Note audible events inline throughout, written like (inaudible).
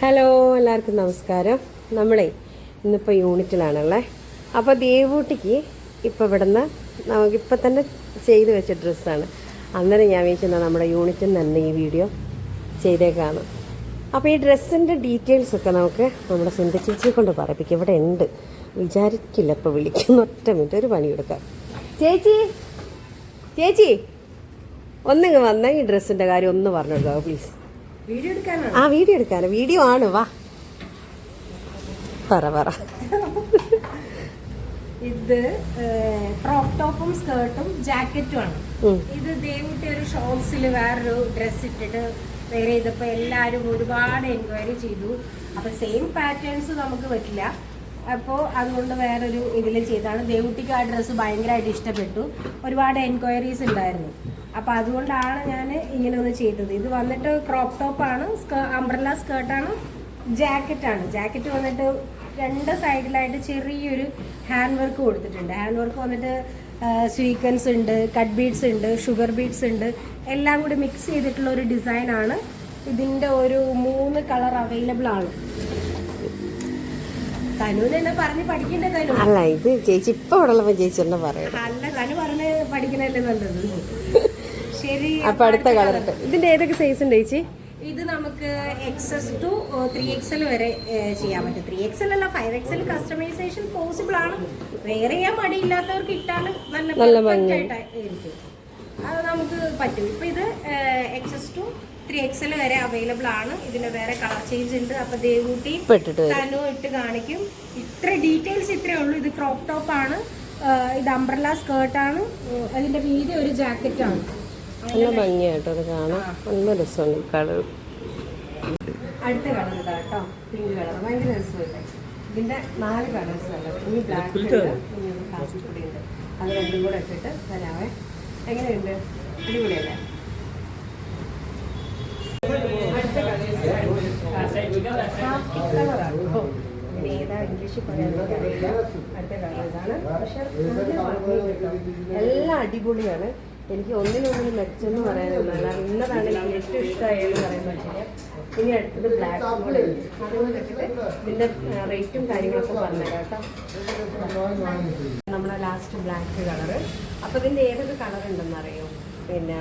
Hello എല്ലാവർക്കും നമസ്കാരം. നമ്മളെ ഇന്നിപ്പോൾ യൂണിറ്റിലാണല്ലേ അപ്പോൾ ദേവൂട്ടിക്ക് ഇപ്പോൾ ഇവിടുന്ന് നമുക്കിപ്പോൾ തന്നെ ചെയ്ത് വെച്ച ഡ്രസ്സാണ്. അന്നേരം ഞാൻ വീക്ഷുന്ന നമ്മുടെ യൂണിറ്റിൽ തന്നെ ഈ വീഡിയോ ചെയ്തേക്കാണ് അപ്പോൾ ഈ ഡ്രസ്സിന്റെ ഡീറ്റെയിൽസൊക്കെ നമുക്ക് നമ്മുടെ സുന്ദര ചേച്ചിയെ കൊണ്ട് പറയിപ്പിക്കും. ഇവിടെ ഉണ്ട്. വിചാരിക്കില്ല ഇപ്പോൾ വിളിക്കുന്ന ഒറ്റ മിനിറ്റ് ഒരു പണി കൊടുക്കാം ചേച്ചി ചേച്ചി ഒന്നിങ്ങ് വന്നാൽ ഈ ഡ്രസ്സിന്റെ കാര്യം ഒന്ന് പറഞ്ഞു കൊടുക്കാമോ പ്ലീസ് ആ വീഡിയോ എടുക്കാനോ വീഡിയോ ആണ് വാ. പറ പറ. ഇത് ക്രോപ്പ് ടോപ്പും സ്കേർട്ടും ജാക്കറ്റും ആണ്. ഇത് ദേവുട്ടി ഒരു ഷോർട്സിൽ വേറൊരു ഡ്രസ് ഇട്ടിട്ട് വേറെ ചെയ്തപ്പോൾ എല്ലാവരും ഒരുപാട് എൻക്വയറി ചെയ്തു. അപ്പൊ സെയിം പാറ്റേൺസ് നമുക്ക് പറ്റില്ല. അപ്പോൾ അതുകൊണ്ട് വേറൊരു ഇതിൽ ചെയ്താണ് ദേവുട്ടിക്ക് ആ ഡ്രസ്സ് ഭയങ്കരമായിട്ട് ഇഷ്ടപ്പെട്ടു. ഒരുപാട് എൻക്വയറീസ് ഉണ്ടായിരുന്നു. അപ്പോൾ അതുകൊണ്ടാണ് ഞാൻ ഇങ്ങനെ ഒന്ന് ചെയ്തത്. ഇത് വന്നിട്ട് ക്രോപ്പ് ടോപ്പാണ് സ്കേ അംബ്രല്ല സ്കേർട്ടാണ് ജാക്കറ്റാണ് ജാക്കറ്റ് വന്നിട്ട് രണ്ട് സൈഡിലായിട്ട് ചെറിയൊരു ഹാൻഡ് വർക്ക് കൊടുത്തിട്ടുണ്ട്. ഹാൻഡ് വർക്ക് വന്നിട്ട് സ്വീക്വൻസ് ഉണ്ട് കട്ട് ബീഡ്സ് ഉണ്ട് ഷുഗർ ബീഡ്സ് ഉണ്ട്. എല്ലാം കൂടി മിക്സ് ചെയ്തിട്ടുള്ള ഒരു ഡിസൈനാണ് ഇതിന്റെ ഒരു മൂന്ന് കളർ അവൈലബിൾ ആണ് തനുവിന് തന്നെ പറഞ്ഞ് പഠിക്കണ്ടേ തനു അല്ല ഇത് ചേച്ചി ഇപ്പൊ ഇവിടെ ഉള്ളപ്പോ ചേച്ചി പറയണം? ശരി (laughs) അപ്പൊ അടുത്ത കളർ. ഇതിന്റെ ഏതൊക്കെ സൈസ് ഉണ്ട് ചേച്ചി? ഇത് നമുക്ക് എക്സസ് ടു ത്രീ എക്സൽ വരെ ഏഹ്, ചെയ്യാൻ പറ്റും. ത്രീ എക്സൽ അല്ല ഫൈവ് എക്സൽ കസ്റ്റമൈസേഷൻ പോസിബിൾ ആണ്. വേറെ ചെയ്യാൻ മടിയില്ലാത്തവർക്ക് ഇട്ടാണ് നല്ല നല്ല ഭംഗിയായിട്ട് ഇരിക്കും. അത് നമുക്ക് പറ്റും. ഇപ്പൊ ഇത് ത്രീ എക്സൽ വരെ അവൈലബിൾ ആണ്. ഇതിന് വേറെ കളർ ചേഞ്ച് ഉണ്ട്. അപ്പൊ ദേവൂട്ടി തനു ഇട്ട് കാണിക്കും. ഇത്ര ഡീറ്റെയിൽസ് ഇത്രേ ഉള്ളൂ. ഇത് ക്രോപ്പ് ടോപ്പ് ആണ്. ഇത് അംബ്രല ആണ്. അതിന്റെ വീതി ഒരു ജാക്കറ്റ് ആണ്. നല്ല ഭംഗിയായിട്ടോ അത് കാണാം നല്ല രസമാണ് കളർ അടുത്ത കളർ ഇതാ കേട്ടോ. പിങ്ക് കളർ ഭയങ്കര രസമല്ലേ? ഇതിന്റെ നാല് കളേഴ്സ് അല്ല ഇനി ബ്ലാക്ക് ഉണ്ട്. ഇനി ഒരു കാപ്പിപ്പൊടി ഉണ്ട്. അത് രണ്ടും കൂടെ ഇട്ടിട്ട് തരാവേ എങ്ങനെയുണ്ട്? അടിപൊളിയല്ലേ അടുത്ത കളറാണ് ഇനി ഏതാ ഇംഗ്ലീഷിൽ പറയാൻ അറിയില്ല അടുത്ത കളർ ഇതാണ് പക്ഷെ. എല്ലാം അടിപൊളിയാണ് എനിക്ക് ഒന്നിനൊന്നിനും മെച്ചെന്ന് പറയാനില്ല നല്ലതാണ് ഇന്നതാണ് എനിക്ക് ഏറ്റവും ഇഷ്ടമായെന്ന് പറയുമ്പോൾ ഇനി അടുത്തത് ബ്ലാക്ക് വെച്ചിട്ട് ഇതിന്റെ റേറ്റും കാര്യങ്ങളൊക്കെ പറഞ്ഞുതരാം കേട്ടോ നമ്മുടെ ലാസ്റ്റ് ബ്ലാക്ക് കളറ് അപ്പോൾ ഇതിന്റെ ഏതൊക്കെ കളർ ഉണ്ടെന്ന് അറിയോ പിന്നെ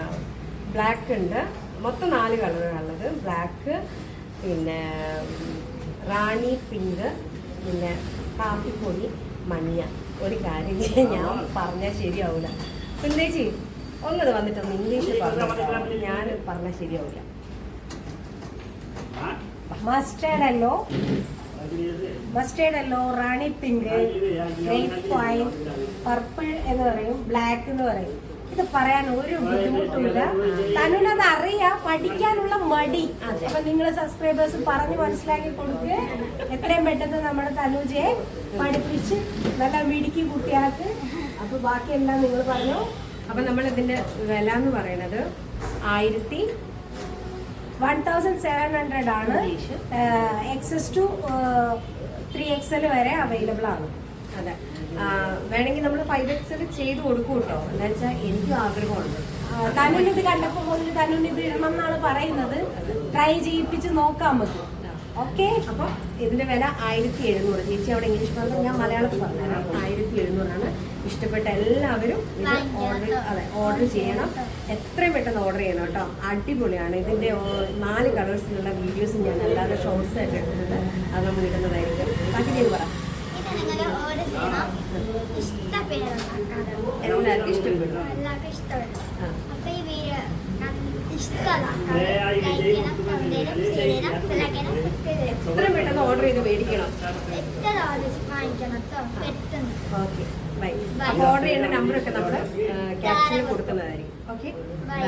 ബ്ലാക്ക് ഉണ്ട് മൊത്തം നാല് കളറുകളുള്ളത് ബ്ലാക്ക് പിന്നെ റാണി പിങ്ക് പിന്നെ കാപ്പിപ്പൊടി മഞ്ഞ. ഒരു കാര്യം ഞാൻ പറഞ്ഞാൽ ശരിയാവില്ല സുന്ദേച്ചി ഒന്നത് വന്നിട്ടൊന്ന് ഇംഗ്ലീഷിൽ പറഞ്ഞു ഞാൻ പറഞ്ഞാൽ ശരിയാവില്ല മസ്റ്റേഡ് അല്ലോ മസ്റ്റേഡ് അല്ലോ Rani pink grape wine purple എന്ന് പറയും ബ്ലാക്ക് എന്ന് പറയും. ഇത് പറയാൻ ഒരു ബുദ്ധിമുട്ടുമില്ല. തനുനത് അറിയാം പഠിക്കാനുള്ള മടി. അപ്പൊ നിങ്ങൾ സബ്സ്ക്രൈബേഴ്സ് പറഞ്ഞ് മനസ്സിലാക്കി കൊടുക്കുക എത്രയും പെട്ടെന്ന് നമ്മുടെ തനുജയെ പഠിപ്പിച്ച് നല്ല മിടുക്കി കുട്ടിയാക്ക്. അപ്പൊ ബാക്കിയെല്ലാം നിങ്ങൾ പറഞ്ഞു. അപ്പൊ നമ്മൾ ഇതിന്റെ വില എന്ന് പറയുന്നത് ആയിരത്തി വൺ തൗസൻഡ് സെവൻ ഹൺഡ്രഡ് ആണ്. എക്സസ് ടു ത്രീ എക്സൽ വരെ അവൈലബിൾ ആണ്. അതെ. വേണമെങ്കിൽ നമ്മൾ ഫൈവ് എക്സിൽ ചെയ്ത് കൊടുക്കും കേട്ടോ എന്താ വെച്ചാൽ എനിക്കും ആഗ്രഹമുണ്ട്. തനുവിന് ഇത് കണ്ടപ്പോൾ മുതൽ തനുവിന് ഇത് ഇടണം എന്നാണ് പറയുന്നത്. ട്രൈ ചെയ്യിപ്പിച്ച് നോക്കാം നമുക്ക്. ഓക്കെ അപ്പോൾ ഇതിന്റെ വില ആയിരത്തി എഴുന്നൂറ്. ചേച്ചി അവിടെ ഇംഗ്ലീഷ് പറഞ്ഞു ഞാൻ മലയാളത്തിൽ പറഞ്ഞുതരാം. ആയിരത്തി എഴുന്നൂറാണ് ഇഷ്ടപ്പെട്ട എല്ലാവരും ഇത് ഓർഡർ അതെ ഓർഡർ ചെയ്യണം. എത്രയും പെട്ടെന്ന് ഓർഡർ ചെയ്യണം കേട്ടോ അടിപൊളിയാണ്. ഇതിന്റെ നാല് കളേഴ്സിലുള്ള വീഡിയോസ് ഞാൻ അല്ലാതെ ഷോർട്സ് ആയിട്ട് എടുത്തിട്ടുണ്ട്. അത് നമ്മൾ ഇടുന്നതായിരിക്കും. ബാക്കി ചെയ്ത് പറ. ഇത് നിങ്ങൾ ഓർഡർ ചെയ്യണം ഇഷ്ടപ്പെടും എല്ലാവർക്കും ഇഷ്ടപ്പെടും. എല്ലാവർക്കും ഇഷ്ടപ്പെടും. ആ. അപ്പൊ ഈ വീഡിയോ ചെയ്യണം പെട്ടെന്ന് ഓർഡർ ചെയ്ത് മേടിക്കണം. എത്ര ഓക്കെ. ബൈ. അപ്പോൾ ഓർഡർ ചെയ്യേണ്ട നമ്പറൊക്കെ നമ്മൾ ക്യാപ്ഷനിൽ കൊടുക്കുന്നതായിരിക്കും. ഓക്കെ. ബൈ.